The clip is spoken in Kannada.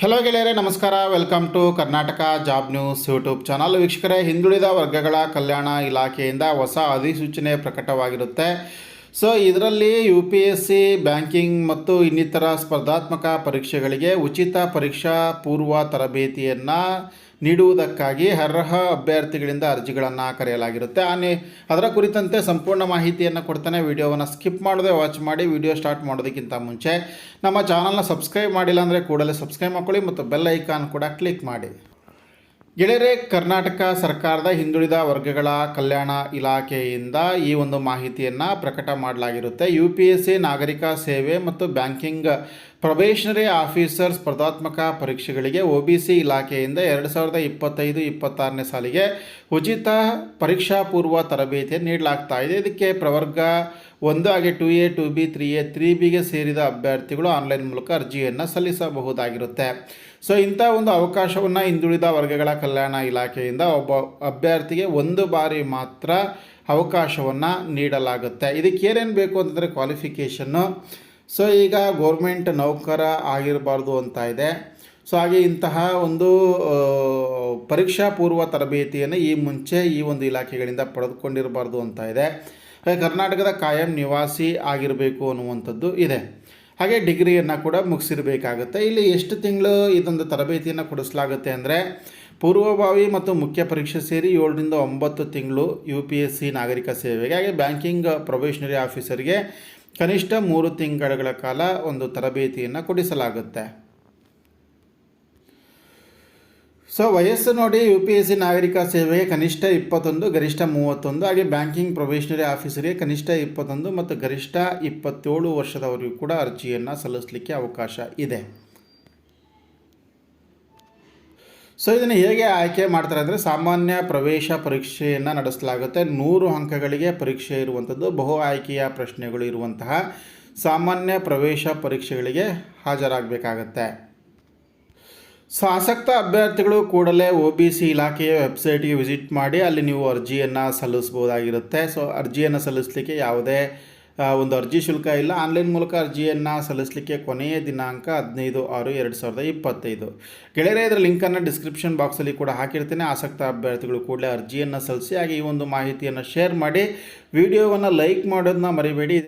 ಹಲೋ ಗೆಳೆಯರೇ, ನಮಸ್ಕಾರ. Welcome to Karnataka job news YouTube channel ವೀಕ್ಷಕರೇ, ಹಿಂದುಳಿದ ವರ್ಗಗಳ ಕಲ್ಯಾಣ ಇಲಾಖೆಯಿಂದ ಹೊಸ ಅಧಿಸೂಚನೆ ಪ್ರಕಟವಾಗಿರುತ್ತೆ. ಸೊ ಇದರಲ್ಲಿ U P S C banking ಮತ್ತು ಇನ್ನಿತರ ಸ್ಪರ್ಧಾತ್ಮಕ ಪರೀಕ್ಷೆಗಳಿಗೆ ಉಚಿತ ಪರೀಕ್ಷಾ ಪೂರ್ವ ತರಬೇತಿಯನ್ನು ನೀಡುವುದಕ್ಕಾಗಿ ಅರ್ಹ ಅಭ್ಯರ್ಥಿಗಳಿಂದ ಅರ್ಜಿಗಳನ್ನು ಕರೆಯಲಾಗಿರುತ್ತೆ. ಆ ನಿ- ಅದರ ಕುರಿತಂತೆ ಸಂಪೂರ್ಣ ಮಾಹಿತಿಯನ್ನು ಕೊಡ್ತಾನೆ. ವಿಡಿಯೋವನ್ನು ಸ್ಕಿಪ್ ಮಾಡದೆ ವಾಚ್ ಮಾಡಿ, ವಿಡಿಯೋ ಸ್ಟಾರ್ಟ್ ಮಾಡೋದಕ್ಕಿಂತ ಮುಂಚೆ ನಮ್ಮ ಚಾನಲ್ನ ಸಬ್ಸ್ಕ್ರೈಬ್ ಮಾಡಿಲ್ಲ ಅಂದರೆ ಕೂಡಲೇ ಸಬ್ಸ್ಕ್ರೈಬ್ ಮಾಡ್ಕೊಳ್ಳಿ ಮತ್ತು ಬೆಲ್ ಐಕಾನ್ ಕೂಡ ಕ್ಲಿಕ್ ಮಾಡಿ. ಗೆಳೆಯರೆ, ಕರ್ನಾಟಕ ಸರ್ಕಾರದ ಹಿಂದುಳಿದ ವರ್ಗಗಳ ಕಲ್ಯಾಣ ಇಲಾಖೆಯಿಂದ ಈ ಒಂದು ಮಾಹಿತಿಯನ್ನು ಪ್ರಕಟ ಮಾಡಲಾಗಿರುತ್ತೆ. ಯು ಪಿ ಎಸ್ ಸಿ ನಾಗರಿಕ ಸೇವೆ ಮತ್ತು ಬ್ಯಾಂಕಿಂಗ್ ಪ್ರೊಬೇಷನರಿ ಆಫೀಸರ್ ಸ್ಪರ್ಧಾತ್ಮಕ ಪರೀಕ್ಷೆಗಳಿಗೆ ಒ ಬಿ ಸಿ ಇಲಾಖೆಯಿಂದ ಎರಡು ಸಾವಿರದ ಇಪ್ಪತ್ತೈದು, ಇಪ್ಪತ್ತಾರನೇ ಸಾಲಿಗೆ ಉಚಿತ ಪರೀಕ್ಷಾ ಪೂರ್ವ ತರಬೇತಿ ನೀಡಲಾಗ್ತಾ ಇದೆ. ಇದಕ್ಕೆ ಪ್ರವರ್ಗ ಒಂದು ಹಾಗೆ two A, two B, three A, three ಬಿಗೆ ಸೇರಿದ ಅಭ್ಯರ್ಥಿಗಳು ಆನ್ಲೈನ್ ಮೂಲಕ ಅರ್ಜಿಯನ್ನು ಸಲ್ಲಿಸಬಹುದಾಗಿರುತ್ತೆ. ಸೊ, ಇಂಥ ಒಂದು ಅವಕಾಶವನ್ನು ಹಿಂದುಳಿದ ವರ್ಗಗಳ ಕಲ್ಯಾಣ ಇಲಾಖೆಯಿಂದ ಒಬ್ಬ ಅಭ್ಯರ್ಥಿಗೆ ಒಂದು ಬಾರಿ ಮಾತ್ರ ಅವಕಾಶವನ್ನು ನೀಡಲಾಗುತ್ತೆ. ಇದಕ್ಕೆ ಏನೇನು ಬೇಕು ಅಂತಂದರೆ ಕ್ವಾಲಿಫಿಕೇಷನ್ನು ಸೊ ಈಗ ಗೋರ್ಮೆಂಟ್ ನೌಕರ ಆಗಿರಬಾರ್ದು ಅಂತ ಇದೆ. ಸೊ ಹಾಗೆ ಇಂತಹ ಒಂದು ಪರೀಕ್ಷಾ ಪೂರ್ವ ತರಬೇತಿಯನ್ನು ಈ ಮುಂಚೆ ಈ ಒಂದು ಇಲಾಖೆಗಳಿಂದ ಪಡೆದುಕೊಂಡಿರಬಾರ್ದು ಅಂತ ಇದೆ. ಹಾಗೆ ಕರ್ನಾಟಕದ ಕಾಯಂ ನಿವಾಸಿ ಆಗಿರಬೇಕು ಅನ್ನುವಂಥದ್ದು ಇದೆ. ಹಾಗೆ ಡಿಗ್ರಿಯನ್ನು ಕೂಡ ಮುಗಿಸಿರಬೇಕಾಗುತ್ತೆ. ಇಲ್ಲಿ ಎಷ್ಟು ತಿಂಗಳು ಇದೊಂದು ತರಬೇತಿಯನ್ನು ಕೊಡಿಸಲಾಗುತ್ತೆ ಅಂದರೆ, ಪೂರ್ವಭಾವಿ ಮತ್ತು ಮುಖ್ಯ ಪರೀಕ್ಷೆ ಸೇರಿ ಏಳರಿಂದ ಒಂಬತ್ತು ತಿಂಗಳು ಯು ಪಿ ಎಸ್ ಸಿ ನಾಗರಿಕ ಸೇವೆಗೆ, ಹಾಗೆ ಬ್ಯಾಂಕಿಂಗ್ ಪ್ರೊಬೇಷನರಿ ಆಫೀಸರ್ಗೆ ಕನಿಷ್ಠ ಮೂರು ತಿಂಗಳುಗಳ ಕಾಲ ಒಂದು ತರಬೇತಿಯನ್ನು ಕೊಡಿಸಲಾಗುತ್ತೆ. ಸೊ, ವಯಸ್ಸು ನೋಡಿ ಯು ಪಿ ಎಸ್ ಸಿ ನಾಗರಿಕ ಸೇವೆಗೆ ಕನಿಷ್ಠ ಇಪ್ಪತ್ತೊಂದು, ಗರಿಷ್ಠ ಮೂವತ್ತೊಂದು, ಹಾಗೆ ಬ್ಯಾಂಕಿಂಗ್ ಪ್ರೊಬೇಷನರಿ ಆಫೀಸರಿಗೆ ಕನಿಷ್ಠ ಇಪ್ಪತ್ತೊಂದು ಮತ್ತು ಗರಿಷ್ಠ ಇಪ್ಪತ್ತೇಳು ವರ್ಷದವರೆಗೂ ಕೂಡ ಅರ್ಜಿಯನ್ನು ಸಲ್ಲಿಸಲಿಕ್ಕೆ ಅವಕಾಶ ಇದೆ. ಸೊ ಇದನ್ನು ಹೇಗೆ ಆಯ್ಕೆ ಮಾಡ್ತಾರೆ ಅಂದರೆ ಸಾಮಾನ್ಯ ಪ್ರವೇಶ ಪರೀಕ್ಷೆಯನ್ನು ನಡೆಸಲಾಗುತ್ತೆ. ನೂರು ಅಂಕಗಳಿಗೆ ಪರೀಕ್ಷೆ ಇರುವಂಥದ್ದು ಬಹು ಆಯ್ಕೆಯ ಪ್ರಶ್ನೆಗಳು ಇರುವಂತಹ ಸಾಮಾನ್ಯ ಪ್ರವೇಶ ಪರೀಕ್ಷೆಗಳಿಗೆ ಹಾಜರಾಗಬೇಕಾಗತ್ತೆ. ಸೊ ಆಸಕ್ತ ಅಭ್ಯರ್ಥಿಗಳು ಕೂಡಲೇ ಒ ಬಿ ಸಿ ಇಲಾಖೆಯ ವೆಬ್ಸೈಟ್ಗೆ ವಿಸಿಟ್ ಮಾಡಿ ಅಲ್ಲಿ ನೀವು ಅರ್ಜಿಯನ್ನು ಸಲ್ಲಿಸ್ಬೋದಾಗಿರುತ್ತೆ ಸೊ ಅರ್ಜಿಯನ್ನು ಸಲ್ಲಿಸಲಿಕ್ಕೆ ಯಾವುದೇ ಒಂದು ಅರ್ಜಿ ಶುಲ್ಕ ಇಲ್ಲ. ಆನ್ಲೈನ್ ಮೂಲಕ ಅರ್ಜಿಯನ್ನು ಸಲ್ಲಿಸಲಿಕ್ಕೆ ಕೊನೆಯ ದಿನಾಂಕ ಹದಿನೈದು ಆರು ಎರಡು ಸಾವಿರದ ಇಪ್ಪತ್ತೈದು. ಗೆಳೆಯರೇ, ಇದರ ಲಿಂಕನ್ನು ಡಿಸ್ಕ್ರಿಪ್ಷನ್ ಬಾಕ್ಸಲ್ಲಿ ಕೂಡ ಹಾಕಿರ್ತೇನೆ. ಆಸಕ್ತ ಅಭ್ಯರ್ಥಿಗಳು ಕೂಡಲೇ ಅರ್ಜಿಯನ್ನು ಸಲ್ಲಿಸಿ ಹಾಗೆ ಈ ಒಂದು ಮಾಹಿತಿಯನ್ನು ಶೇರ್ ಮಾಡಿ, ವಿಡಿಯೋವನ್ನು ಲೈಕ್ ಮಾಡೋದನ್ನ ಮರಿಬೇಡಿ.